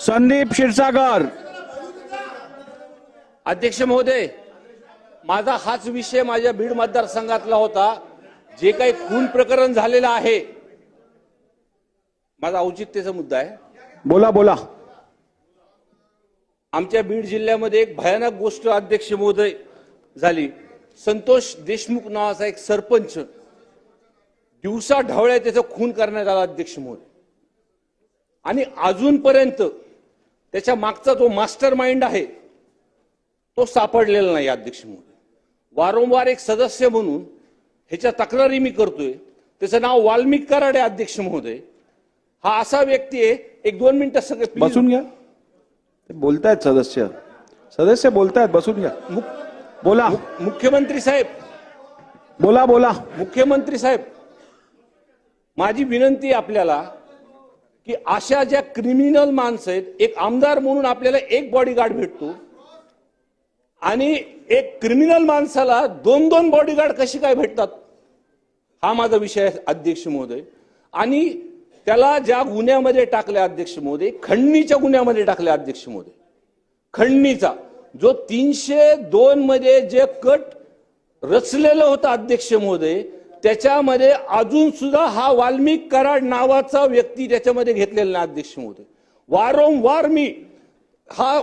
संदीप क्षीरसागर. अध्यक्ष महोदय माझा हाच विषय माझ्या बीड मतदारसंघातला होता. जे काही खून प्रकरण झालेलं आहे माझा औचित्यचा मुद्दा आहे. बोला बोला. आमच्या बीड जिल्ह्यामध्ये एक भयानक गोष्ट अध्यक्ष महोदय झाली. संतोष देशमुख नावाचा एक सरपंच दिवसा ढवळ्या त्याचा खून करण्यात आला अध्यक्ष महोदय. आणि अजूनपर्यंत त्याच्या मागचा जो मास्टर माइंड आहे तो सापडलेला नाही अध्यक्ष महोदय वारंवार एक सदस्य म्हणून ह्याच्या तक्रारी मी करतोय. त्याचं नाव वाल्मिक कराडे अध्यक्ष महोदय. हा असा व्यक्ती आहे एक दोन मिनिटं सगळे. बसून घ्या. बोलतायत सदस्य. सदस्य बोलतायत बसून घ्या. मुख- बोला. मुख्यमंत्री साहेब. बोला बोला. मुख्यमंत्री साहेब माझी विनंती आपल्याला की अशा ज्या क्रिमिनल माणसं आहेत एक आमदार म्हणून आपल्याला एक बॉडीगार्ड भेटतो. आणि एक क्रिमिनल माणसाला दोन दोन बॉडीगार्ड कशी काय भेटतात? हा माझा विषय आहे अध्यक्ष महोदय. आणि त्याला ज्या गुन्ह्यामध्ये टाकले अध्यक्ष महोदय खंडणीच्या गुन्ह्यामध्ये टाकले अध्यक्ष महोदय. खंडणीचा जो तीनशे दोन मध्ये जे कट रचलेलं होतं अध्यक्ष महोदय त्याच्यामध्ये अजून सुद्धा हा वाल्मिक कराड नावाचा व्यक्ती त्याच्यामध्ये घेतलेला नाही अध्यक्ष महोदय. वारंवार मी हा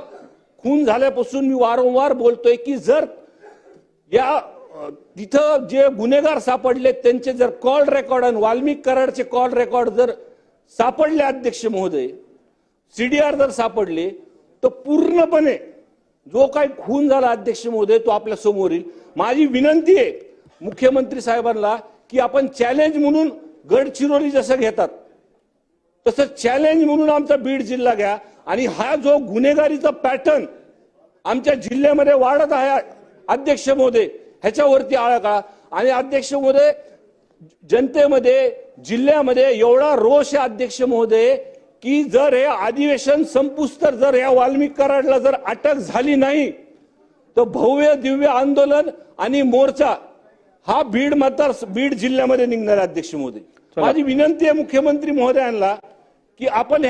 खून झाल्यापासून मी वारंवार बोलतोय की जर या तिथं जे गुन्हेगार सापडले त्यांचे जर कॉल रेकॉर्ड आणि वाल्मिक कराडचे कॉल रेकॉर्ड जर सापडले अध्यक्ष महोदय सीडीआर जर सापडले तर पूर्णपणे जो काही खून झाला अध्यक्ष महोदय तो आपल्यासमोर येईल. माझी विनंती आहे मुख्यमंत्री साहेबांना की आपण चॅलेंज म्हणून गडचिरोली जसं घेतात तसं चॅलेंज म्हणून आमचा बीड जिल्हा घ्या. आणि हा जो गुन्हेगारीचा पॅटर्न आमच्या जिल्ह्यामध्ये वाढत आहे अध्यक्ष महोदय ह्याच्यावरती आळा काढा. आणि अध्यक्ष महोदय जनतेमध्ये जिल्ह्यामध्ये एवढा रोष आहे अध्यक्ष महोदय की जर हे अधिवेशन संपुस्तर जर या वाल्मिक कराडला जर अटक झाली नाही तर भव्य दिव्य आंदोलन आणि मोर्चा हा बीड मतदार बीड जिल्ह्यामध्ये निघणार आहे, अध्यक्ष महोदय माझी विनंती आहे मुख्यमंत्री महोदयांना की आपण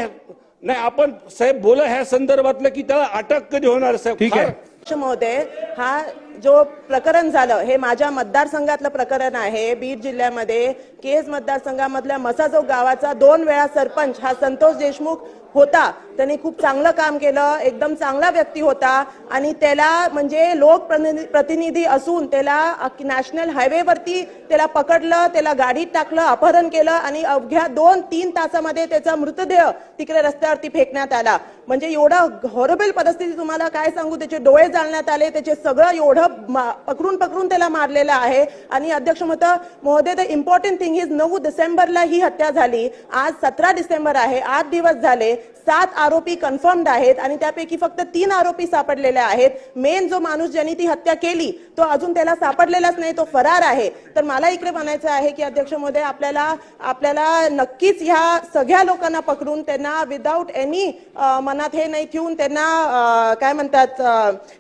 नाही आपण साहेब बोला ह्या संदर्भातलं की त्याला अटक कधी होणार साहेब? ठीक आहे. महोदय हा जो प्रकरण झालं हे माझ्या मतदारसंघातलं प्रकरण आहे. बीड जिल्ह्यामध्ये केज मतदारसंघामधल्या मसाजो गावाचा दोन वेळा सरपंच हा संतोष देशमुख होता. त्यांनी खूप चांगलं काम केलं एकदम चांगला व्यक्ती होता आणि त्याला म्हणजे लोक प्रतिनिधी- प्रतिनिधी असून त्याला नॅशनल हायवेवरती त्याला पकडलं त्याला गाडीत टाकलं अपहरण केलं आणि अवघ्या दोन तीन तासामध्ये त्याचा मृतदेह तिकडे रस्त्यावरती फेकण्यात आला. म्हणजे एवढं हॉरेबल परिस्थिती तुम्हाला काय सांगू? त्याचे डोळे जाळण्यात आले त्याचे सगळं एवढं एवढं पकडून पकडून त्याला मारलेलं आहे. आणि अध्यक्ष मत महोदय द इम्पॉर्टंट थिंग इज नऊ डिसेंबरला ही हत्या झाली. आज सतरा डिसेंबर आहे. आठ दिवस झाले. सात आरोपी कन्फर्म्ड आहेत आणि त्यापैकी फक्त तीन आरोपी सापडलेले आहेत. मेन जो माणूस ज्यांनी ती हत्या केली तो अजून त्याला सापडलेलाच नाही तो फरार आहे. तर मला इकडे म्हणायचं आहे की अध्यक्ष महोदय आपल्याला आपल्याला नक्कीच ह्या सगळ्या लोकांना पकडून त्यांना विदाऊट एनी मनात हे नाही ठेवून त्यांना काय म्हणतात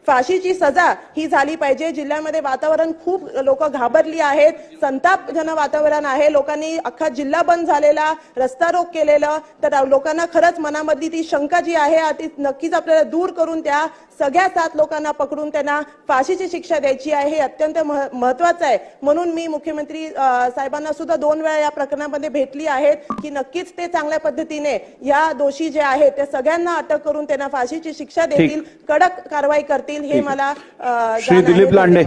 फाशीची सजा ही झाली पाहिजे. जिल्ह्यामध्ये वातावरण खूप लोक घाबरली आहेत. संतापजनक वातावरण आहे. लोकांनी अख्खा जिल्हा बंद झालेला रस्ता रोक केलेलं. तर लोकांना खरंच मनामधली ती शंका जी आहे ती नक्कीच आपल्याला दूर करून त्या सगळ्या सात लोकांना पकडून त्यांना फाशीची शिक्षा द्यायची आहे. हे अत्यंत मह- महत्वाचं आहे. म्हणून मी मुख्यमंत्री साहेबांना सुद्धा दोन वेळा या प्रकरणामध्ये भेटली आहेत की नक्कीच ते चांगल्या पद्धतीने या दोषी जे आहेत त्या सगळ्यांना अटक करून त्यांना फाशीची शिक्षा देतील कडक कारवाई करतील हे मला. दिलीप लांडे.